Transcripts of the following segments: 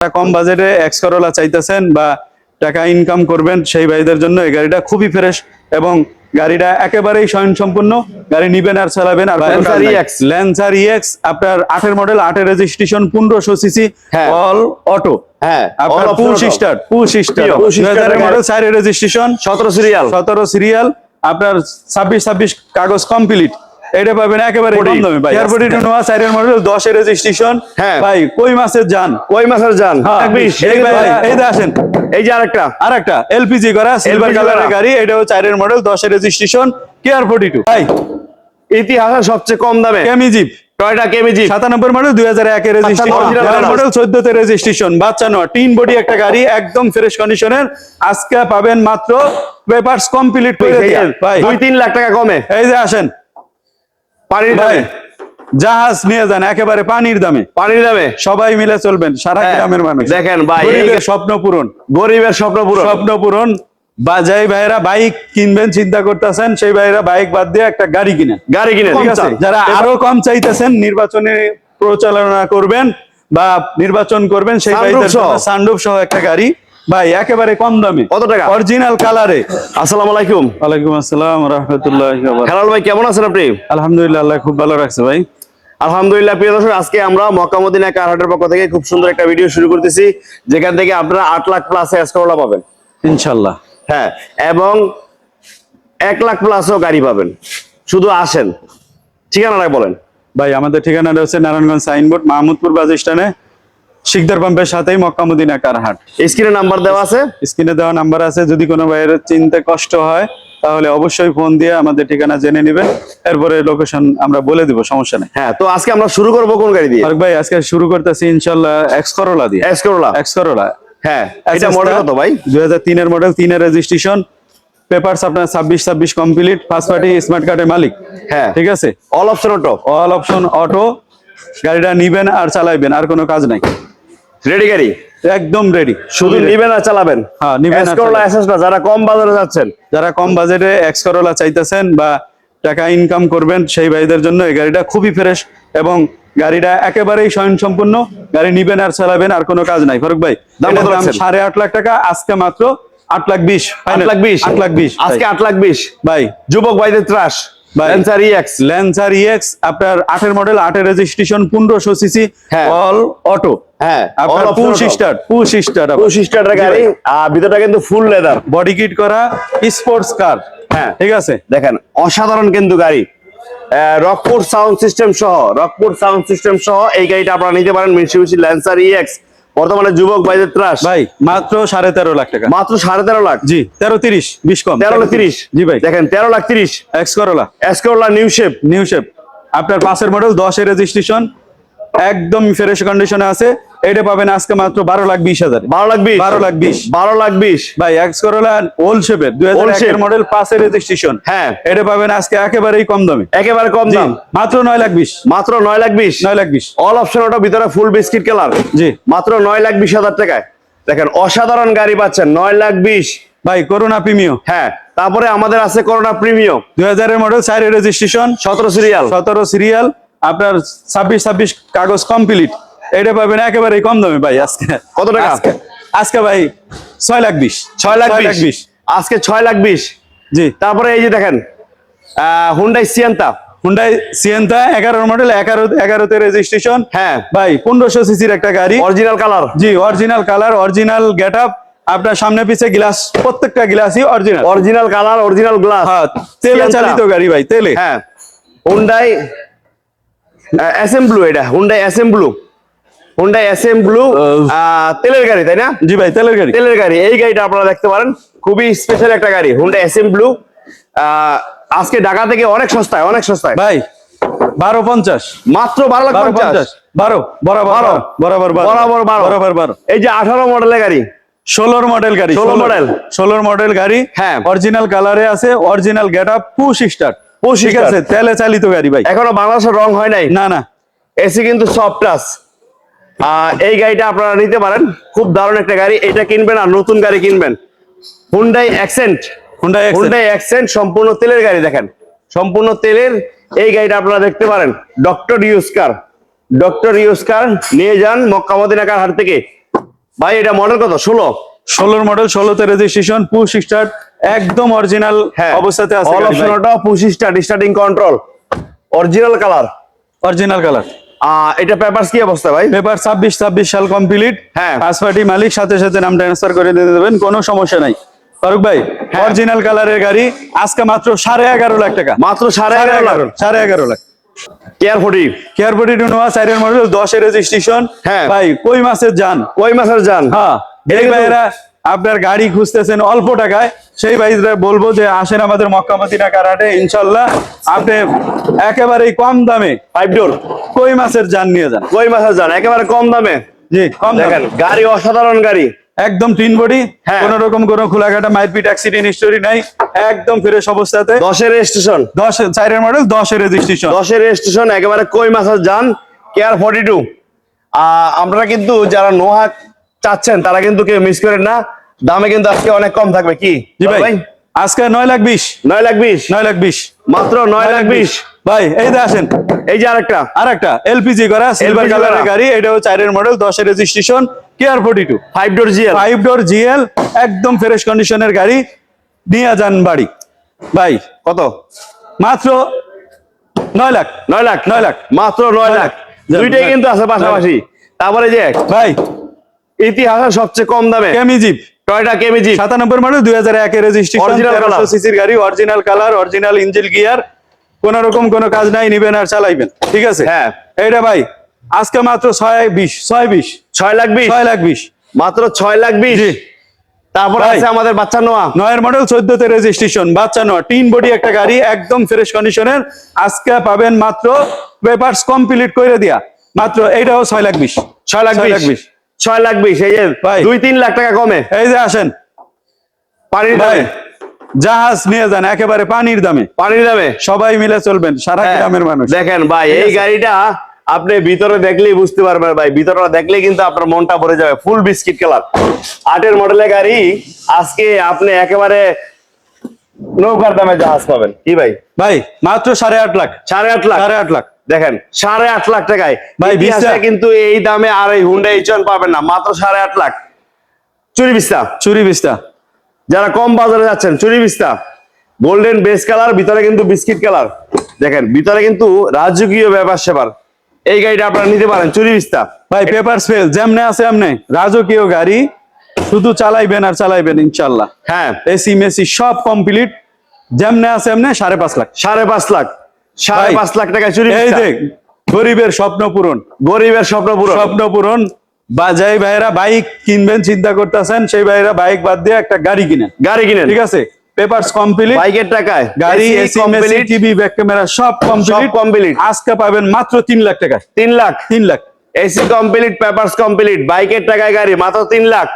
যারা কম বাজেটে X Corolla চাইতেছেন বা টাকা ইনকাম করবেন সেই ভাইদের জন্য এই গাড়িটা খুবই ফ্রেশ এবং গাড়িটা একেবারেই স্বয়ংসম্পূর্ণ। গাড়ি নিবেন আর চালাবেন আর নাই। EX Lancer EX আপনার আটের মডেল আটের রেজিস্ট্রেশন পনেরোশো সিসি হ্যাঁ। অল অটো হ্যাঁ আপনার পুশ পুশ Push এর মডেল চারের রেজিস্ট্রেশন সতেরো সিরিয়াল সতেরো সিরিয়াল আপনার ছাব্বিশ ছাব্বিশ কাগজ কমপ্লিট এটা পাবেন একেবারে কম দামে ভাই এয়ারপোর্ট নোয়া মডেল দশের রেজিস্ট্রেশন। হ্যাঁ। ভাই কই মাসের যান কই মাসের যান হ্যাঁ, এই ভাই, আসেন। এই যে আরেকটা। আর একটা এলপিজি করা। সিলভার কালারের। গাড়ি এটাও চারের মডেল দশের রেজিস্ট্রেশন কেয়ার ফোর্টি টু ভাই ইতিহাসের সবচেয়ে কম দামে। কেমিজিপ টয়টা কেমিজি সাতানব্বই মডেল দুই হাজার একের রেজিস্ট্রেশন। মডেল চোদ্দতে রেজিস্ট্রেশন বাচ্চা নয় বডি একটা গাড়ি একদম ফ্রেশ কন্ডিশনের আজকে পাবেন মাত্র পেপারস কমপ্লিট করে ভাই দুই তিন লাখ টাকা কমে। এই যে আসেন পানির দামে। জাহাজ নিয়ে যান একেবারে পানির দামে। পানির দামে। সবাই মিলে চলবেন সারা হ্যাঁ, গ্রামের মানুষ। দেখেন ভাই, গরিবের স্বপ্ন পূরণ। গরিবের স্বপ্ন পুরো স্বপ্ন পূরণ। বা যাই ভাইরা বাইক কিনবেন চিন্তা করতেছেন সেই ভাইরা বাইক বাদ দিয়ে একটা গাড়ি কিনেন। গাড়ি কিনে ঠিক আছে? যারা আরও কম চাইতেছেন নির্বাচনে প্রচারণা করবেন বা নির্বাচন করবেন সেই ভাইদের সহ। সহ একটা গাড়ি। ভাই একেবারে কম দামে। কত টাকা? অরিজিনাল কালারে আসসালামু আলাইকুম। ওয়ালাইকুম আসসালাম রহমতুল্লাহ হেলাল ভাই কেমন আছেন আপনি? আলহামদুলিল্লাহ আল্লাহ খুব ভালো রাখছে ভাই। আলহামদুলিল্লাহ প্রিয় দর্শক আজকে আমরা মক্কা মদিনা কারহাটের পক্ষ থেকে খুব সুন্দর একটা ভিডিও শুরু করতেছি যেখান থেকে আপনারা আট লাখ প্লাস এসকোলা পাবেন। ইনশাল্লাহ হ্যাঁ এবং এক লাখ প্লাসও গাড়ি পাবেন। শুধু আসেন। ঠিকানাটা বলেন। ভাই আমাদের ঠিকানাটা হচ্ছে নারায়ণগঞ্জ সাইনবোর্ড মাহমুদপুর বাস স্ট্যান্ডে। শিকদার পাম্পের সাথেই মক্কামুদ্দিনা কারহাট স্ক্রিনে নাম্বার দেওয়া আছে? স্ক্রিনে দেওয়া নাম্বার আছে যদি কোনো ভাইয়ের চিনতে কষ্ট হয় তাহলে অবশ্যই ফোন দিয়ে আমাদের ঠিকানা জেনে নেবেন। এরপরে লোকেশন আমরা বলে দিব সমস্যা নেই। হ্যাঁ তো আজকে আমরা শুরু করব কোন গাড়ি দিয়ে? ভাই আজকে শুরু করতেছি ইনশাল্লাহ এক্স করোলা দিয়ে। এসকোলা এক্স করোলা হ্যাঁ এটা মডেল কত ভাই? দুই হাজার তিনের মডেল তিনের রেজিস্ট্রেশন পেপারস আপনার ছাব্বিশ ছাব্বিশ কমপ্লিট ফার্স্ট পার্টি স্মার্ট কার্ডের মালিক। হ্যাঁ। ঠিক আছে? All option auto all option auto গাড়িটা নিবেন আর চালাইবেন আর কোনো কাজ নাই। রেডি গাড়ি একদম রেডি শুধু নিবেন আর চালাবেন। হ্যাঁ, নিবেন আর এসকোলা চালাবেন। এসএস না যারা কম বাজারে যাচ্ছেন যারা কম বাজেটে এক্স করোলা চাইতেছেন বা টাকা ইনকাম করবেন সেই ভাইদের জন্য এই গাড়িটা খুবই ফ্রেশ এবং গাড়িটা একেবারেই স্বয়ংসম্পূর্ণ। গাড়ি নিবেন আর চালাবেন আর কোনো কাজ নাই। ফারুক ভাই দাম? সাড়ে আট লাখ টাকা আজকে মাত্র আট লাখ বিশ। আট লাখ বিশ? আট লাখ বিশ আজকে আট লাখ বিশ? ভাই। যুবক ভাইদের ত্রাস। ল্যান্সার ইএক্স ল্যান্সার ইএক্স আপনার আটের মডেল আটের রেজিস্ট্রেশন পনেরোশো সিসি হ্যাঁ। অল অটো হ্যাঁ আপনার push start push start push starter গাড়ি আর ভিতরটা কিন্তু ফুল লেদার বডি কিট করা স্পোর্টস কার হ্যাঁ। ঠিক আছে? দেখেন অসাধারণ কিন্তু গাড়ি। আহ, রকপুর সাউন্ড সিস্টেম সহ রকপুর সাউন্ড সিস্টেম সহ এই গাড়িটা আপনারা নিতে পারেন মিনসিবিসি ল্যান্সার ইএক্স বর্তমানে যুবক ভাইদের ত্রাস। ভাই মাত্র সাড়ে তেরো লাখ টাকা। মাত্র সাড়ে তেরো লাখ? জি তেরো তিরিশ বিশ কম। তেরো লাখ তিরিশ? জি ভাই। দেখেন তেরো লাখ তিরিশ। এক্স করোলা এসকোলা নিউ শেপ নিউ শেপ আপনার পাশের মডেল দশের রেজিস্ট্রেশন একদম ফ্রেশ কন্ডিশনে আছে। এটা পাবেন আজকে মাত্র বারো লাখ বিশ হাজার। বারো লাখ বিশ। বারো লাখ বিশ। বারো লাখ বিশ। ভাই এক্স করোলা শেপের দুই হাজার মডেল পাশের রেজিস্ট্রেশন হ্যাঁ। এটা পাবেন আজকে একেবারেই কম দামে। একেবারে কম দাম। মাত্র নয় লাখ বিশ। মাত্র নয় লাখ বিশ। নয় লাখ বিশ। অল অপশন ওটা ভিতরে ফুল বিস্কিট কালার জি। মাত্র নয় লাখ বিশ হাজার টাকায়। দেখেন অসাধারণ গাড়ি পাচ্ছেন নয় লাখ বিশ। ভাই করোনা প্রিমিও হ্যাঁ তারপরে আমাদের আছে করোনা প্রিমিয়াম দুই হাজারের মডেল চারের রেজিস্ট্রেশন সতেরো সিরিয়াল সতেরো সিরিয়াল আপনার ছাব্বিশ ছাব্বিশ কাগজ কমপ্লিট এটা পাবেন একেবারেই কম দামে ভাই আজকে। কত টাকা? আজকে আজকে ভাই ছয় লাখ বিশ। ছয় লাখ বিশ। আজকে ছয় লাখ বিশ। জি। তারপরে এই যে দেখেন হুন্ডাই সিয়ান্তা হুন্ডাই সিয়েন্তা এগারোর মডেল এগারো এগারোতে রেজিস্ট্রেশন হ্যাঁ। ভাই পনেরোশো সিসির একটা গাড়ি। অরিজিনাল কালার জি original colour original get up আপনার সামনে পিছে গ্লাস প্রত্যেকটা গ্লাসই original original colour original glass তেলে চালিত গাড়ি ভাই তেলে। হ্যাঁ। হুন্ডাই এসএম ব্লু এটা Hyundai SM blue Hyundai SM blue তেলের গাড়ি তাই না? জি ভাই তেলের গাড়ি। তেলের গাড়ি এই গাড়িটা আপনারা দেখতে পারেন। খুবই স্পেশাল একটা গাড়ি হুন্ডা এসএম ব্লু আজকে ঢাকা থেকে অনেক সস্তায় অনেক সস্তায়। ভাই বারো পঞ্চাশ। মাত্র বারো লাখ পঞ্চাশ। বারো বরাবর বারো। বরাবর বারো। বরাবর বারো। বরাবর বারো। এই যে আঠারো মডেলের গাড়ি। ষোলোর মডেল গাড়ি 16 মডেল। ষোলোর মডেল গাড়ি। হ্যাঁ। অরিজিনাল কালারে আছে original get up push start ঠিক। আছে তেলে চালিত গাড়ি ভাই। এখনও বাংলাদেশের রং হয় নাই? না না। এসি কিন্তু সফট টাচ এই গাড়িটা আপনারা নিতে পারেন। খুব দারুণ একটা গাড়ি। এটা কিনবেন আর নতুন গাড়ি কিনবেন। Hyundai Accent Hyundai Hyundai Accent সম্পূর্ণ তেলের গাড়ি দেখেন। সম্পূর্ণ তেলের এই গাড়িটা আপনারা দেখতে পারেন। Doctor use car doctor use car নিয়ে যান মক্কা মদিনা কার হাট থেকে। ভাই এটা মডেল কত? ষোলো। ষোলোর মডেল ষোলোতে রেজিস্ট্রেশন পুশ স্টার্ট একদম অরিজিনাল হ্যাঁ। অবস্থাতে আছে অল অপশন ওটা পঁচিশ start starting control original colour original colour এটা পেপারস কি অবস্থা ভাই? পেপার ছাব্বিশ ছাব্বিশ সাল কমপ্লিট হ্যাঁ। পার্টি মালিক সাথে সাথে নাম ট্রান্সফার করে দিতে দেবেন কোনো সমস্যা নাই। ফারুক ভাই হ্যাঁ। অরিজিনাল কালারের গাড়ি আজকে মাত্র সাড়ে এগারো লাখ টাকা। মাত্র সাড়ে সাড়ে এগারো লাখ। এগারো সাড়ে এগারো লাখ। কেয়ার ফোর্টি কেয়ারপটি নোয়া সাইডের মডেল দশের রেজিস্ট্রেশন হ্যাঁ। ভাই কই মাসের যান? কই মাসের যান? হ্যাঁ। ভাইয়েরা আপনার গাড়ি খুঁজতেছেন অল্প টাকায় সেই ভাইরা বলব যে আসেন আমাদের মক্কামদিনা কারাটে ইনশাল্লাহ আপনি একেবারেই কম দামে ফাইভ ডোর কই মাসের যান নিয়ে যান। কই মাসের যান একেবারে কম দামে? জি কম দেখেন গাড়ি অসাধারণ গাড়ি। একদম তিন বডি হ্যাঁ। কোন রকম কোনো খোলাঘাটা মাইরপিট অ্যাক্সিডেন্ট হিস্টোরি নাই একদম ফ্রেশ অবস্থাতে। দশের রেজিস্ট্রেশন। দশ চারের মডেল দশের রেজিস্ট্রেশন। দশের রেজিস্ট্রেশন একেবারে কই মাসের যান কেয়ার ফর্টি টু আমরা কিন্তু যারা নোহা চাচ্ছেন তারা কিন্তু কেউ মিস করেন না। দামে কিন্তু আজকে অনেক কম থাকবে। কি? জি ভাই আজকে নয় লাখ বিশ। নয় লাখ বিশ? নয় লাখ বিশ। মাত্র নয় লাখ বিশ। ভাই এই যে আসেন। এই যে আরেকটা। আর একটা এলপিজি করা সিলভার কালারের। গাড়ি এটাও চারের মডেল দশের registration care forty two five door GL five door GL একদম ফ্রেশ কন্ডিশনের গাড়ি নিয়ে যান বাড়ি। ভাই কত? মাত্র নয় লাখ। নয় লাখ? নয় লাখ। মাত্র নয় লাখ। দুইটাই কিন্তু আছে পাশাপাশি। তারপরে যে ভাই ইতিহাসের সবচেয়ে কম দামে। কেমি জিপ। টয়টা কেমিজি সাতানব্বই মডেল দুই হাজার একের রেজিস্ট্রেশন সিসির গাড়ি original colour original engine gear কোন রকম কোনো কাজ নাই নিবেন আর চালাইবেন। ঠিক আছে? হ্যাঁ। এইটা ভাই আজকে মাত্র ছয় বিশ ছয় বিশ। ছয় লাখ বিশ। ছয় লাখ বিশ। মাত্র ছয় লাখ বিশ। তারপর আছে আমাদের বাচ্চা নোয়া। নয়ের মডেল চোদ্দতে রেজিস্ট্রেশন বাচ্চা নোয়া। তিন বডি একটা গাড়ি একদম ফ্রেশ কন্ডিশনের আজকে পাবেন মাত্র পেপারস কমপ্লিট করে দিয়া। মাত্র এইটাও ছয় লাখ বিশ। ছয় লাখ বিশ। ছয় লাখ বিশ এই যে ভাই। দুই তিন লাখ টাকা কমে। এই যে আসেন। পানির দামে। জাহাজ নিয়ে যান একেবারে পানির দামে। পানির দামে। সবাই মিলে চলবেন সারা হ্যাঁ, গ্রামের মানুষ। দেখেন ভাই এই গাড়িটা আপনি ভিতরে দেখলেই বুঝতে পারবেন ভাই ভিতরটা দেখলে কিন্তু আপনার মনটা ভরে যাবে ফুল বিস্কিট কালার আটের মডেলের গাড়ি আজকে আপনি একেবারে নৌকার দামে জাহাজ পাবেন। কি ভাই? ভাই মাত্র সাড়ে আট লাখ। সাড়ে আট লাখ। সাড়ে আট লাখ। দেখেন সাড়ে আট লাখ টাকায়। ভাই, কিন্তু এই দামে আর এই হুন্ডা এইচন পাবেন না মাত্র সাড়ে আট লাখ। চুরি বিস্তা চুরি বিস্তা যারা কম বাজারে যাচ্ছেন চুরি বিস্তা গোল্ডেন বেস কালার ভিতরে কিন্তু বিস্কিট কালার দেখেন ভিতরে কিন্তু রাজকীয় ব্যাপার সেবার। এই গাড়িটা আপনারা নিতে পারেন চুরি বিস্তা ভাই পেপার ফেল যেমনে আছে এমনে। রাজকীয় গাড়ি শুধু চালাইবেন আর চালাইবেন ইনশাল্লাহ। হ্যাঁ। এসি মেসি সব কমপ্লিট যেমনে আছে এমনে সাড়ে পাঁচ লাখ। সাড়ে পাঁচ লাখ। সাড়ে পাঁচ লাখ টাকা চুরি এই। যে গরিবের স্বপ্ন পূরণ গরিবের স্বপ্ন পুরো স্বপ্ন পূরণ। বা যেই ভাইরা বাইক কিনবেন চিন্তা করতেছেন সেই ভাইরা বাইক বাদ দিয়ে একটা গাড়ি কিনেন। গাড়ি কিনেন। ঠিক আছে? পেপারস কমপ্লিট বাইকের টাকায় গাড়ি AC complete, TV back camera সব সব কমপ্লিট কমপ্লিট আজকে পাবেন মাত্র তিন লাখ টাকা তিন লাখ। তিন lakh. AC complete papers complete বাইকের টাকায় গাড়ি মাত্র তিন লাখ।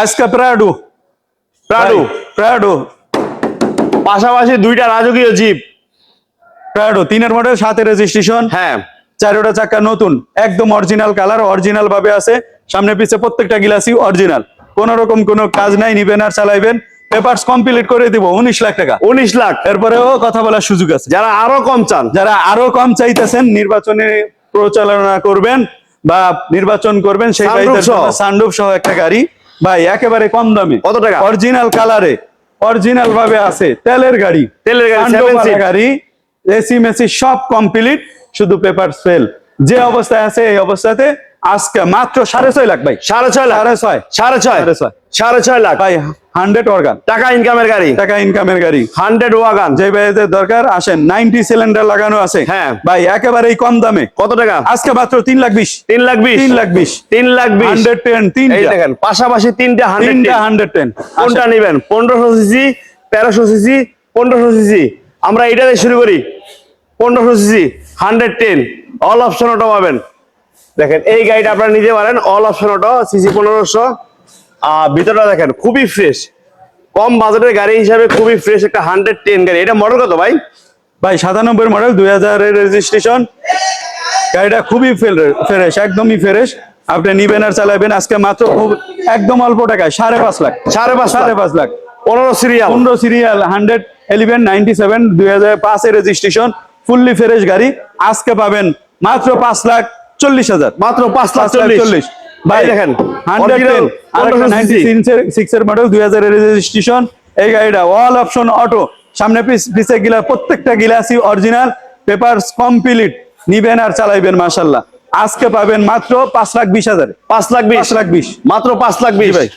আজকে প্রাডু প্রাডু প্রাডু পাশাপাশি দুইটা রাজকীয় জিপ। প্রাডো তিনের মডেল সাতের রেজিস্ট্রেশন হ্যাঁ। চারোটা চাকা নতুন একদম অরিজিনাল কালার অরিজিনাল ভাবে আছে। সামনে পিছে প্রত্যেকটা গিলাসই অরিজিনাল কোন রকম কোনো কাজ নাই নিবেন আর চালাইবেন। পেপারস কমপ্লিট করে দিব উনিশ লাখ টাকা। উনিশ লাখ। এরপরেও কথা বলার সুযোগ আছে। যারা আরও কম চান। যারা আরও কম চাইতেছেন নির্বাচনে প্রচারণা করবেন বা নির্বাচন করবেন সেই ভাইদের সহ। সানডুপ সহ একটা গাড়ি। ভাই একেবারে কম দামে। কত টাকা? অরিজিনাল কালারে অরিজিনাল ভাবে আছে তেলের গাড়ি। তেলের গাড়ি, গাড়ি। এসি মেসি সব কমপ্লিট শুধু পেপার সেল যে অবস্থায় আছে এই অবস্থাতে আজকে মাত্র সাড়ে ছয় লাখ ভাই। সাড়ে ছয় লাখ। সাড়ে ছয়। সাড়ে ছয়। সাড়ে ছয়। সাড়ে ছয় লাখ। ভাই হান্ড্রেড অর্গান টাকা ইনকামের গাড়ি। টাকা ইনকামের গাড়ি। হান্ড্রেড ওয়াগান যে ভাইদের দরকার আসেন নাইনটি সিলিন্ডার লাগানো আছে। হ্যাঁ। ভাই একেবারেই কম দামে। কত টাকা? আজকে মাত্র তিন লাখ বিশ। তিন লাখ বিশ। তিন লাখ বিশ। তিন লাখ বিশ। হান্ড্রেড টেন তিন দেখেন পাশাপাশি তিনটা তিনটা হান্ড্রেড টেন কোনটা নিবেন? পনেরোশো সিসি তেরোশো সিসি পনেরোশো সিসি আমরা এটা দিয়ে শুরু করি। পনেরোশো CC hundred ten all option auto পাবেন। দেখেন এই গাড়িটা আপনারা নিতে পারেন অল অপশন অটো সিসি পনেরোশো। আর ভিতরটা দেখেন খুবই ফ্রেশ কম বাজেটের গাড়ি হিসাবে খুবই ফ্রেশ একটা হান্ড্রেড টেন গাড়ি। এটা মডেল কত ভাই? ভাই সাতানব্বই মডেল দুই হাজারের রেজিস্ট্রেশন গাড়িটা খুবই ফ্রেশ একদমই ফ্রেশ আপনি নিবেন আর চালাবেন। আজকে মাত্র খুব একদম অল্প টাকায় সাড়ে পাঁচ লাখ। সাড়ে পাঁচ সাড়ে পাঁচ লাখ। পনেরো সিরিয়াল পনেরো serial hundred eleven ninety seven দুই হাজার পাঁচের রেজিস্ট্রেশন ফুললি ফ্রেশ গাড়ি। আজকে পাবেন মাত্র পাঁচ লাখ চল্লিশ হাজার। মাত্র পাঁচ লাখ চল্লিশ। ভাই দেখেন হান্ড্রেড টেন আর একটা নাইনটি সিক্স এর মডেল দুই হাজারের রেজিস্ট্রেশন এই গাড়িটা অল অপশন অটো সামনে পিস পিছে গিলাস প্রত্যেকটা গিলাসই অরিজিনাল পেপার কমপ্লিট নিবেন আর চালাইবেন আজকে পাবেন মাত্র পাঁচ লাখ বিশ হাজার। পাঁচ লাখ বিশ। লাখ বিশ। মাত্র পাঁচ লাখ বিশ। ভাই।